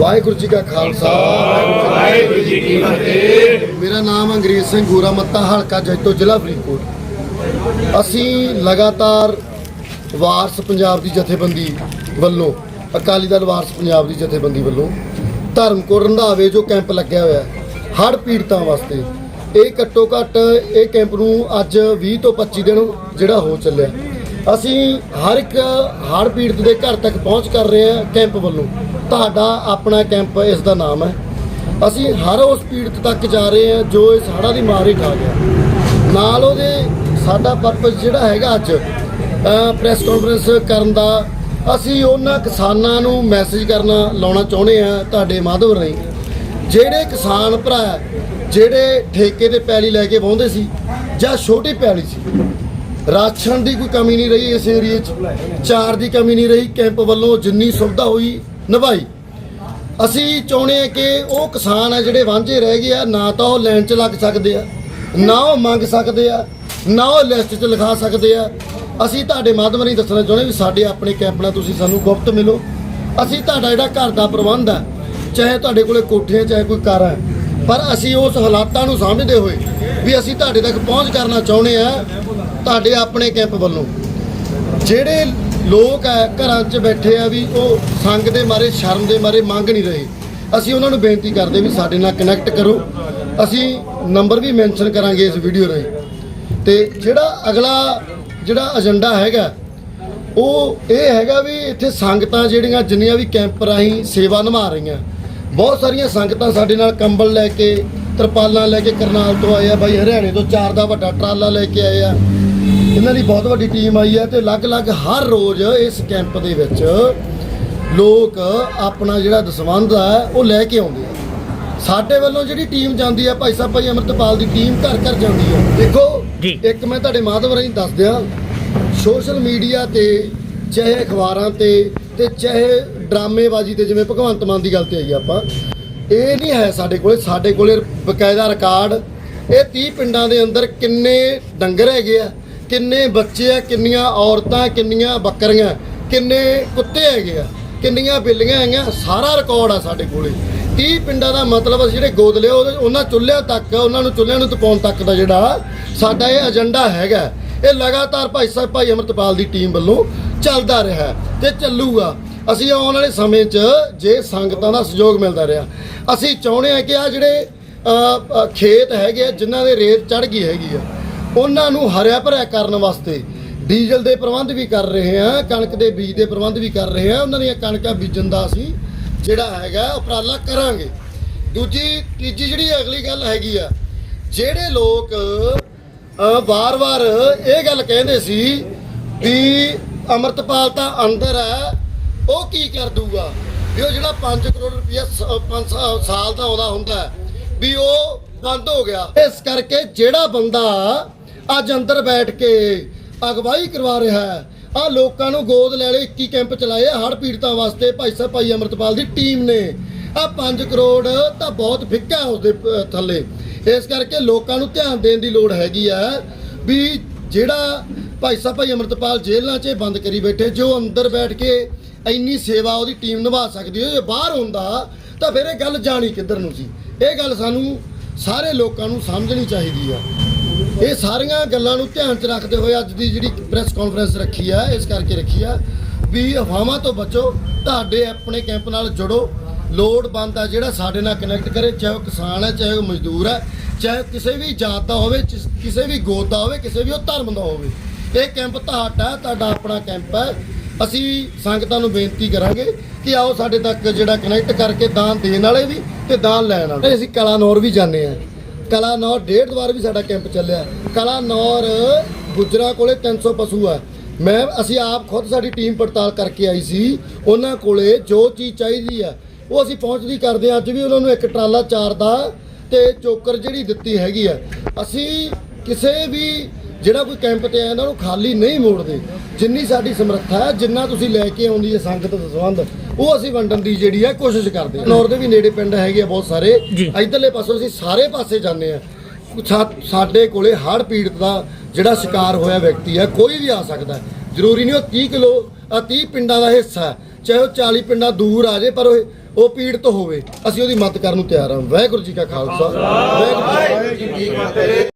ਵਾਹਿਗੁਰੂ ਜੀ ਕਾ ਖਾਲਸਾ। ਵਾਹਿਗੁਰੂ ਜੀ ਕੀ ਫਤਿਹ। ਮੇਰਾ ਨਾਮ ਅੰਗਰੇਜ਼ ਸਿੰਘ ਗੋਰਾ ਮੱਤਾ ਹਲਕਾ ਜੈਤੋ ਜ਼ਿਲ੍ਹਾ ਫਰੀਦਕੋਟ। ਅਸੀਂ ਲਗਾਤਾਰ ਵਾਰਸ ਪੰਜਾਬ ਦੀ ਜਥੇਬੰਦੀ ਵੱਲੋਂ ਅਕਾਲੀ ਦਲ ਵਾਰਸ ਪੰਜਾਬ ਦੀ ਜਥੇਬੰਦੀ ਵੱਲੋਂ ਧਰਮਕੋਟ ਰੰਧਾਵੇ ਜੋ ਕੈਂਪ ਲੱਗਿਆ ਹੋਇਆ ਹੜ੍ਹ ਪੀੜਤਾਂ ਵਾਸਤੇ ਇਹ ਘੱਟੋ ਘੱਟ ਇਹ ਕੈਂਪ ਨੂੰ ਅੱਜ 20 ਤੋਂ 25 ਦਿਨ ਜਿਹੜਾ ਹੋ ਚੱਲਿਆ। ਅਸੀਂ ਹਰ ਇੱਕ ਹੜ੍ਹ ਪੀੜਤ ਦੇ ਘਰ ਤੱਕ ਪਹੁੰਚ ਕਰ ਰਹੇ ਹਾਂ ਕੈਂਪ ਵੱਲੋਂ। ਤੁਹਾਡਾ ਆਪਣਾ ਕੈਂਪ ਇਸ ਦਾ ਨਾਮ ਹੈ। ਅਸੀਂ ਹਰ ਉਸ ਪੀੜਤ ਤੱਕ ਜਾ ਰਹੇ ਹਾਂ ਜੋ ਇਸ ਹੜ੍ਹਾਂ ਦੀ ਮਾਰ ਹੀ ਖਾ ਗਿਆ। ਨਾਲ ਉਹਦੇ ਸਾਡਾ ਪਰਪਸ ਜਿਹੜਾ ਹੈਗਾ ਅੱਜ ਪ੍ਰੈਸ ਕਾਨਫਰੰਸ ਕਰਨ ਦਾ, ਅਸੀਂ ਉਹਨਾਂ ਕਿਸਾਨਾਂ ਨੂੰ ਮੈਸੇਜ ਕਰਨਾ, ਲਾਉਣਾ ਚਾਹੁੰਦੇ ਆ ਤੁਹਾਡੇ ਮਾਧਵ ਰਾਹੀਂ। ਜਿਹੜੇ ਕਿਸਾਨ ਭਰਾ, ਜਿਹੜੇ ਠੇਕੇ ਤੇ ਪੈਲੀ ਲੈ ਕੇ ਵਾਹੁੰਦੇ ਸੀ ਜਾਂ ਛੋਟੀ ਪੈਲੀ ਸੀ, ਰਾਸ਼ਨ ਦੀ ਕੋਈ ਕਮੀ ਨਹੀਂ ਰਹੀ ਇਸ ਏਰੀਏ 'ਚ, ਚਾਰ ਦੀ ਕਮੀ ਨਹੀਂ ਰਹੀ, ਕੈਂਪ ਵੱਲੋਂ ਜਿੰਨੀ ਸੁਵਿਧਾ ਹੋਈ ਨਿਭਾਈ। ਅਸੀਂ ਚਾਹੁੰਦੇ ਹਾਂ ਕਿ ਉਹ ਕਿਸਾਨ ਆ ਜਿਹੜੇ ਵਾਂਝੇ ਰਹਿ ਗਏ ਆ, ਨਾ ਤਾਂ ਉਹ ਲੈਣ 'ਚ ਲੱਗ ਸਕਦੇ ਆ, ਨਾ ਉਹ ਮੰਗ ਸਕਦੇ ਆ, ਨਾ ਉਹ ਲਿਸਟ 'ਚ ਲਿਖਾ ਸਕਦੇ ਆ। ਅਸੀਂ ਤੁਹਾਡੇ ਮਾਧਿਅਮ ਰਾਹੀਂ ਦੱਸਣਾ ਚਾਹੁੰਦੇ ਵੀ ਸਾਡੇ ਆਪਣੇ ਕੈਂਪ ਨਾਲ ਤੁਸੀਂ ਸਾਨੂੰ ਗੁਪਤ ਮਿਲੋ। ਅਸੀਂ ਤੁਹਾਡਾ ਜਿਹੜਾ ਘਰ ਦਾ ਪ੍ਰਬੰਧ ਆ, ਚਾਹੇ ਤੁਹਾਡੇ ਕੋਲੇ ਕੋਠੀਆਂ ਚਾਹੇ ਕੋਈ ਘਰ ਹੈ ਪਰ ਅਸੀਂ ਉਸ ਹਾਲਾਤਾਂ ਨੂੰ ਸਮਝਦੇ ਹੋਏ ਵੀ ਅਸੀਂ ਤੁਹਾਡੇ ਤੱਕ ਪਹੁੰਚ ਕਰਨਾ ਚਾਹੁੰਦੇ ਆ ਤੁਹਾਡੇ ਆਪਣੇ ਕੈਂਪ ਵੱਲੋਂ। ਜਿਹੜੇ ਲੋਕ ਹੈ ਘਰਾਂ 'ਚ ਬੈਠੇ ਆ ਵੀ ਉਹ ਸੰਗ ਦੇ ਮਾਰੇ, ਸ਼ਰਮ ਦੇ ਮਾਰੇ ਮੰਗ ਨਹੀਂ ਰਹੇ। ਅਸੀਂ ਉਹਨਾਂ ਨੂੰ ਬੇਨਤੀ ਕਰਦੇ ਵੀ ਸਾਡੇ ਨਾਲ ਕਨੈਕਟ ਕਰੋ। ਅਸੀਂ ਨੰਬਰ ਵੀ ਮੈਂਸ਼ਨ ਕਰਾਂਗੇ ਇਸ ਵੀਡੀਓ ਰਾਹੀਂ। ਤੇ ਜਿਹੜਾ ਅਗਲਾ ਜਿਹੜਾ ਏਜੰਡਾ ਹੈਗਾ, ਉਹ ਇਹ ਹੈਗਾ ਵੀ ਇੱਥੇ ਸੰਗਤਾਂ ਜਿਹੜੀਆਂ, ਜਿੰਨੀਆਂ ਵੀ ਕੈਂਪ ਰਾਹੀਂ ਸੇਵਾ ਨਿਭਾ ਰਹੀਆਂ। ਬਹੁਤ ਸਾਰੀਆਂ ਸੰਗਤਾਂ ਸਾਡੇ ਨਾਲ ਕੰਬਲ ਲੈ ਕੇ, ਤਰਪਾਲਾਂ ਲੈ ਕੇ ਕਰਨਾਲ ਤੋਂ ਆਏ ਆ। ਬਾਈ, ਹਰਿਆਣੇ ਤੋਂ ਚਾਰ ਦਾ ਵੱਡਾ ਟਰਾਲਾ ਲੈ ਕੇ ਆਏ ਆ। ਇਹਨਾਂ ਦੀ ਬਹੁਤ ਵੱਡੀ ਟੀਮ ਆਈ ਹੈ ਤੇ ਅਲੱਗ-ਅਲੱਗ ਹਰ ਰੋਜ਼ ਇਸ ਕੈਂਪ ਦੇ ਵਿੱਚ ਲੋਕ ਆਪਣਾ ਜਿਹੜਾ ਦਸਵੰਧ ਆ ਉਹ ਲੈ ਕੇ ਆਉਂਦੇ ਆ। ਸਾਡੇ ਵੱਲੋਂ ਜਿਹੜੀ ਟੀਮ ਜਾਂਦੀ ਆ ਭਾਈ ਸਾਹਿਬ ਭਾਈ ਅਮਰਤਪਾਲ ਦੀ ਟੀਮ ਘਰ ਘਰ ਜਾਂਦੀ ਆ ਦੇਖੋ ਜੀ। ਇੱਕ ਮੈਂ ਤੁਹਾਡੇ ਮਾਧਵ ਰਾਹੀਂ ਦੱਸ ਦਿਆਂ ਸੋਸ਼ਲ ਮੀਡੀਆ ਤੇ ਚਾਹੇ ਅਖਬਾਰਾਂ ਤੇ ਤੇ ਚਾਹੇ ਡਰਾਮੇਬਾਜ਼ੀ ਤੇ ਜਿਵੇਂ ਭਗਵੰਤ ਮਾਨ ਦੀ ਗੱਲ ਤੇ ਆਈ ਆਪਾਂ ਇਹ ਨਹੀਂ ਹੈ ਸਾਡੇ ਕੋਲੇ। ਸਾਡੇ ਕੋਲੇ ਬਕਾਇਦਾ ਰਿਕਾਰਡ ਇਹ 30 ਪਿੰਡਾਂ ਦੇ ਅੰਦਰ ਕਿੰਨੇ ਡੰਗਰ ਹੈਗੇ ਆ ਕਿੰਨੇ ਬੱਚੇ ਆ, ਕਿੰਨੀਆਂ ਔਰਤਾਂ, ਕਿੰਨੀਆਂ ਬੱਕਰੀਆਂ, ਕਿੰਨੇ ਕੁੱਤੇ ਹੈਗੇ ਆ, ਕਿੰਨੀਆਂ ਬਿੱਲੀਆਂ ਹੈਗੀਆਂ, ਸਾਰਾ ਰਿਕਾਰਡ ਆ ਸਾਡੇ ਕੋਲੇ। 30 ਪਿੰਡਾਂ ਦਾ ਮਤਲਬ ਅਸੀਂ ਜਿਹੜੇ ਗੋਦ ਲਿਆ, ਉਹਦੇ- ਉਹਨਾਂ ਚੁੱਲ੍ਹਿਆਂ ਤੱਕ, ਉਹਨਾਂ ਨੂੰ ਚੁੱਲ੍ਹਿਆਂ ਨੂੰ ਤਪਾਉਣ ਤੱਕ ਦਾ ਜਿਹੜਾ ਸਾਡਾ ਇਹ ਏਜੰਡਾ ਹੈਗਾ। ਇਹ ਲਗਾਤਾਰ ਭਾਈ ਸਾਹਿਬ, ਭਾਈ ਅਮਰਤਪਾਲ ਦੀ ਟੀਮ ਵੱਲੋਂ ਚੱਲਦਾ ਰਿਹਾ ਹੈ ਤੇ ਚੱਲੂਗਾ। ਅਸੀਂ ਆਉਣ ਵਾਲੇ ਸਮੇਂ 'ਚ ਜੇ ਸੰਗਤਾਂ ਦਾ ਸਹਿਯੋਗ ਮਿਲਦਾ ਰਿਹਾ, ਅਸੀਂ ਚਾਹੁੰਦੇ ਹਾਂ ਕਿ ਆ ਜਿਹੜੇ ਖੇਤ ਹੈਗੇ ਆ, ਜਿਨ੍ਹਾਂ ਦੇ ਰੇਤ ਚੜ ਗਈ ਹੈਗੀ ਆ ਉਹਨਾਂ ਨੂੰ ਹਰਿਆ ਭਰਿਆ ਕਰਨ ਵਾਸਤੇ ਡੀਜ਼ਲ ਦੇ ਪ੍ਰਬੰਧ ਵੀ ਕਰ ਰਹੇ ਹਾਂ ਕਣਕ ਦੇ ਬੀਜ ਦੇ ਪ੍ਰਬੰਧ ਵੀ ਕਰ ਰਹੇ ਹਾਂ ਉਹਨਾਂ ਦੀਆਂ ਕਣਕਾਂ ਬੀਜਣ ਦਾ ਅਸੀਂ ਜਿਹੜਾ ਹੈਗਾ ਉਪਰਾਲਾ ਕਰਾਂਗੇ। ਦੂਜੀ, ਤੀਜੀ ਜਿਹੜੀ ਅਗਲੀ ਗੱਲ ਹੈਗੀ ਆ, ਜਿਹੜੇ ਲੋਕ ਵਾਰ-ਵਾਰ ਇਹ ਗੱਲ ਕਹਿੰਦੇ ਸੀ ਵੀ ਅਮਰਤਪਾਲ ਤਾਂ ਅੰਦਰ ਹੈ ਉਹ ਕੀ ਕਰ ਦੂਗਾ? ਵੀ ਉਹ ਜਿਹੜਾ 5 ਕਰੋੜ ਰੁਪਇਆ 5 ਸਾਲ ਦਾ ਆਉਂਦਾ ਹੁੰਦਾ ਵੀ ਉਹ ਬੰਦ ਹੋ ਗਿਆ। ਇਸ ਕਰਕੇ ਜਿਹੜਾ ਬੰਦਾ ਅੱਜ ਅੰਦਰ ਬੈਠ ਕੇ ਅਗਵਾਈ ਕਰਵਾ ਰਿਹਾ ਹੈ। ਆ ਲੋਕਾਂ ਨੂੰ ਗੋਦ ਲੈ ਲਏ 21 ਕੈਂਪ ਚਲਾਏ ਹੜ ਪੀੜਤਾਂ ਵਾਸਤੇ ਭਾਈ ਸਾਹਿਬ ਭਾਈ ਅਮਰਤਪਾਲ ਦੀ ਟੀਮ ਨੇ। ਆ 5 ਕਰੋੜ ਤਾਂ ਬਹੁਤ ਫਿੱਕਾ ਹੈ ਉਸਦੇ ਅ, ਥੱਲੇ। ਇਸ ਕਰਕੇ ਲੋਕਾਂ ਨੂੰ ਧਿਆਨ ਦੇਣ ਦੀ ਲੋੜ ਹੈਗੀ ਆ ਵੀ ਜਿਹੜਾ ਭਾਈ ਸਾਹਿਬ ਭਾਈ ਅਮਰਤਪਾਲ ਜੇਲ੍ਹਾਂ 'ਚ ਬੰਦ ਕਰੀ ਬੈਠੇ ਜੋ ਅੰਦਰ ਬੈਠ ਕੇ ਇੰਨੀ ਸੇਵਾ ਉਹਦੀ ਟੀਮ ਨਿਭਾ ਸਕਦੀ ਹੈ ਜੇ ਬਾਹਰ ਹੁੰਦਾ ਤਾਂ ਫਿਰ ਇਹ ਗੱਲ ਜਾਣੀ ਕਿੱਧਰ ਨੂੰ ਸੀ? ਇਹ ਗੱਲ ਸਾਨੂੰ ਸਾਰੇ ਲੋਕਾਂ ਨੂੰ ਸਮਝਣੀ ਚਾਹੀਦੀ ਆ ਇਹ ਸਾਰੀਆਂ ਗੱਲਾਂ ਨੂੰ ਧਿਆਨ 'ਚ ਰੱਖਦੇ ਹੋਏ ਅੱਜ ਦੀ ਜਿਹੜੀ ਪ੍ਰੈਸ ਕਾਨਫਰੰਸ ਰੱਖੀ ਆ, ਇਸ ਕਰਕੇ ਰੱਖੀ ਆ ਵੀ ਅਫਵਾਹਾਂ ਤੋਂ ਬਚੋ, ਤੁਹਾਡੇ ਆਪਣੇ ਕੈਂਪ ਨਾਲ ਜੁੜੋ। ਲੋੜ ਬੰਦਾ ਜਿਹੜਾ ਸਾਡੇ ਨਾਲ ਕਨੈਕਟ ਕਰੇ, ਚਾਹੇ ਉਹ ਕਿਸਾਨ ਹੈ ਚਾਹੇ ਉਹ ਮਜ਼ਦੂਰ ਹੈ ਚਾਹੇ ਕਿਸੇ ਵੀ ਜਾਤ ਦਾ ਹੋਵੇ ਕਿਸੇ ਵੀ ਗੋਤ ਦਾ ਹੋਵੇ, ਕਿਸੇ ਵੀ ਉਹ ਧਰਮ ਦਾ ਹੋਵੇ। ਇਹ ਕੈਂਪ ਤੁਹਾਡਾ ਤੁਹਾਡਾ ਆਪਣਾ ਕੈਂਪ ਹੈ ਅਸੀਂ ਸੰਗਤਾਂ ਨੂੰ ਬੇਨਤੀ ਕਰਾਂਗੇ ਕਿ ਆਓ ਸਾਡੇ ਤੱਕ ਜਿਹੜਾ ਕਨੈਕਟ ਕਰਕੇ ਦਾਨ ਦੇਣ ਵਾਲੇ ਵੀ ਤੇ ਦਾਨ ਲੈਣ ਵਾਲੇ। ਅਸੀਂ ਕਲਾਨੌਰ ਵੀ ਜਾਂਦੇ ਆ। ਕਲਾਨੌਰ ਡੇਢ ਵਾਰ ਵੀ ਸਾਡਾ ਕੈਂਪ ਚੱਲਿਆ ਕਲਾਨੌਰ ਗੁਜਰਾ ਕੋਲੇ 300 ਪਸ਼ੂ ਆ ਮੈਂ, ਅਸੀਂ ਆਪ ਖੁਦ ਸਾਡੀ ਟੀਮ ਪੜਤਾਲ ਕਰਕੇ ਆਈ ਸੀ। ਉਹਨਾਂ ਕੋਲੇ ਜੋ ਚੀਜ਼ ਚਾਹੀਦੀ ਆ ਉਹ ਅਸੀਂ ਪਹੁੰਚਦੀ ਕਰਦੇ ਹਾਂ। ਅੱਜ ਵੀ ਉਹਨਾਂ ਨੂੰ ਇੱਕ ਟਰਾਲਾ ਚਾਰ ਦਾ ਤੇ ਚੋਕਰ ਜਿਹੜੀ ਦਿੱਤੀ ਹੈਗੀ ਆ ਅਸੀਂ ਕਿਸੇ ਵੀ ਜਿਹੜਾ ਕੋਈ ਕੈਂਪ ਤੇ ਆਇਆ ਇਹਨਾਂ ਨੂੰ ਖਾਲੀ ਨਹੀਂ ਮੋੜਦੇ। ਜਿੰਨੀ ਸਾਡੀ ਸਮਰੱਥਾ ਹੈ ਜਿੰਨਾ ਤੁਸੀਂ ਲੈ ਕੇ ਆਉਂਦੀ ਹੈ ਸੰਗਤ ਦਾ ਸੰਬੰਧ ਉਹ ਅਸੀਂ ਵੰਡਣ ਦੀ ਜਿਹੜੀ ਹੈ ਕੋਸ਼ਿਸ਼ ਕਰਦੇ ਹਾਂ। ਨੌਰ ਦੇ ਵੀ ਨੇੜੇ ਪਿੰਡ ਹੈਗੇ ਆ ਬਹੁਤ ਸਾਰੇ। ਇਧਰਲੇ ਪਾਸੋਂ ਅਸੀਂ ਸਾਰੇ ਪਾਸੇ ਜਾਂਦੇ ਆ ਸਾਡੇ ਕੋਲੇ ਹੜ੍ਹ ਪੀੜਤ ਦਾ ਜਿਹੜਾ ਸ਼ਿਕਾਰ ਹੋਇਆ ਵਿਅਕਤੀ ਹੈ ਕੋਈ ਵੀ ਆ ਸਕਦਾ ਹੈ। ਜ਼ਰੂਰੀ ਨਹੀਂ ਉਹ 30 ਕਿਲੋ ਆ 30 ਪਿੰਡਾਂ ਦਾ ਹਿੱਸਾ ਹੈ। ਚਾਹੇ ਉਹ 40 ਪਿੰਡਾਂ ਦੂਰ ਆ ਜੇ ਪਰ ਉਹ ਉਹ ਪੀੜਤ ਹੋਵੇ। ਅਸੀਂ ਉਹਦੀ ਮਦਦ ਕਰਨ ਨੂੰ ਤਿਆਰ ਹਾਂ। ਵਾਹਿਗੁਰੂ ਜੀ ਕਾ ਖਾਲਸਾ। ਵਾਹਿਗੁਰੂ ਜੀ ਕੀ ਫਤਿਹ।